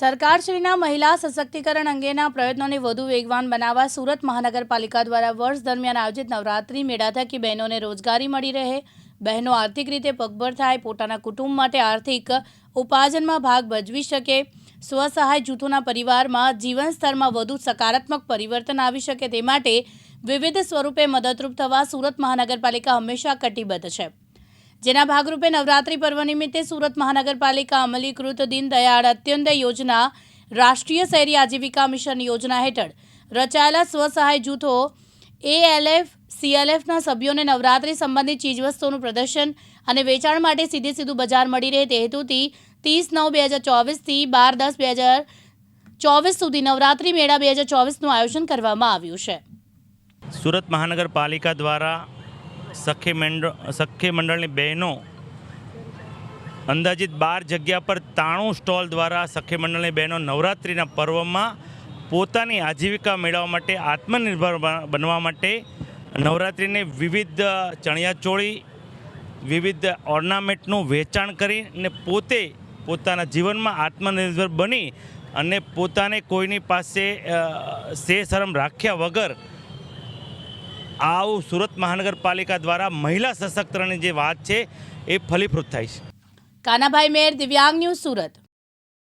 સરકારશ્રીના મહિલા સશક્તિકરણ અંગેના પ્રયત્નોને વધુ વેગવાન બનાવવા સુરત મહાનગરપાલિકા દ્વારા વર્ષ દરમિયાન આયોજિત નવરાત્રિ મેળા થકી બહેનોને રોજગારી મળી રહે, બહેનો આર્થિક રીતે પગભર થાય, પોતાના કુટુંબ માટે આર્થિક ઉપાર્જનમાં ભાગ ભજવી શકે, સ્વસહાય જૂથોના પરિવારમાં જીવન સ્તરમાં વધુ સકારાત્મક પરિવર્તન આવી શકે તે માટે વિવિધ સ્વરૂપે મદદરૂપ થવા સુરત મહાનગરપાલિકા હંમેશા કટિબદ્ધ છે. જેના ભાગરૂપે નવરાત્રિ પર્વ નિમિત્તે સુરત મહાનગરપાલિકા અમલીકૃત દીનદયાળ અત્યંતય યોજના રાષ્ટ્રીય શહેરી આજીવિકા મિશન યોજના હેઠળ રચાયેલા સ્વસહાય જૂથો એએલએફ સીએલએફના સભ્યોને નવરાત્રિ સંબંધિત ચીજવસ્તુઓનું પ્રદર્શન અને વેચાણ માટે સીધે સીધું બજાર મળી રહે તે હેતુથી ત્રીસ નવ બે હજાર ચોવીસથી બાર દસ બે હજાર ચોવીસ સુધી નવરાત્રી મેળા બે હજાર ચોવીસનું આયોજન કરવામાં આવ્યું છે. સુરત મહાનગરપાલિકા દ્વારા સખી મંડળ સખી મંડળની બહેનો અંદાજિત બાર જગ્યા પર તાણું સ્ટોલ દ્વારા સખી મંડળની બહેનો નવરાત્રિના પર્વમાં પોતાની આજીવિકા મેળવવા માટે આત્મનિર્ભર બનવા માટે નવરાત્રિને વિવિધ ચણિયાચોળી વિવિધ ઓર્નામેન્ટનું વેચાણ કરી અને પોતે પોતાના જીવનમાં આત્મનિર્ભર બની અને પોતાને કોઈની પાસે શે શરમ રાખ્યા વગર આવું સુરત મહાનગરપાલિકા દ્વારા મહિલા સશક્તિકરણની જે વાત છે, એ ફલીભૂત થાય છે. કાનાભાઈ મેર, દિવ્યાંગ ન્યૂઝ સુરત.